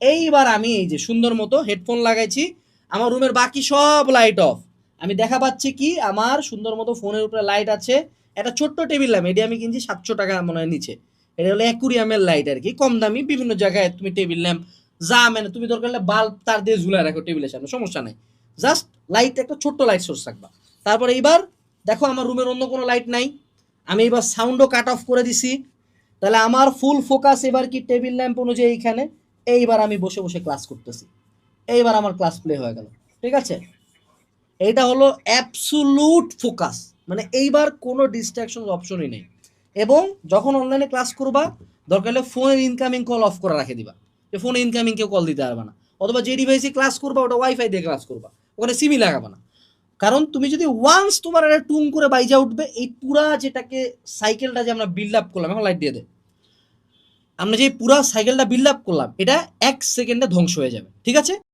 এইবার আমি এই যে সুন্দর মতো হেডফোন লাগাইছি, আমার রুমের বাকি সব লাইট অফ আমি দেখা পাচ্ছি কি, আমার সুন্দর মতো ফোনের উপরে লাইট আছে। একটা ছোট্ট টেবিল ল্যাম্প, এটি আমি কিনছি সাতশো টাকা মনে হয় নিচে। এটা হলো অ্যাকুরিয়ামের লাইট আর কি, কম দামি, বিভিন্ন জায়গায় তুমি টেবিল ল্যাম্প, যা মানে তুমি দরকার হলে বাল্ব তার দিয়ে ঝুলে রাখো টেবিলের সামনে, সমস্যা নাই। জাস্ট লাইট একটা ছোট্ট লাইট সোর্স রাখবা। তারপর এইবার দেখো আমার রুমের অন্য কোনো লাইট নাই। আমি এবার সাউন্ডও কাট অফ করে দিছি। তাহলে আমার ফুল ফোকাস এবার কি টেবিল ল্যাম্প অনুযায়ী এইখানে। এইবার আমি বসে বসে ক্লাস করতেছি। এইবার আমার ক্লাস প্লে হয়ে গেল। ঠিক আছে? এইটা হলো অ্যাবসুলুট ফোকাস মানে এইবার কোনো ডিস্ট্রাকশন অপশনই নেই। এবং যখন অনলাইনে ক্লাস করবা, দরকার হলে ফোনের ইনকামিং কল অফ করে রাখে দিবা। যে ফোনে ইনকামিং কেউ কল দিতে পারবে না। অথবা যে ডিভাইসে ক্লাস করবা, ওটা ওয়াইফাই দিয়ে ক্লাস করবা। ওখানে সিমি লাগাবে না। কারণ তুমি যদি ওয়ান্স তোমার একটা টুং করে বাইজা উঠবে, এই পুরা যেটাকে সাইকেলটা যে আমরা বিল্ড আপ করলাম, এখন লাইট দিয়ে দে। আমরা যে পুরা সাইকেলটা বিল্ড আপ করলাম, এটা এক সেকেন্ডে ধ্বংস হয়ে যাবে, ঠিক আছে?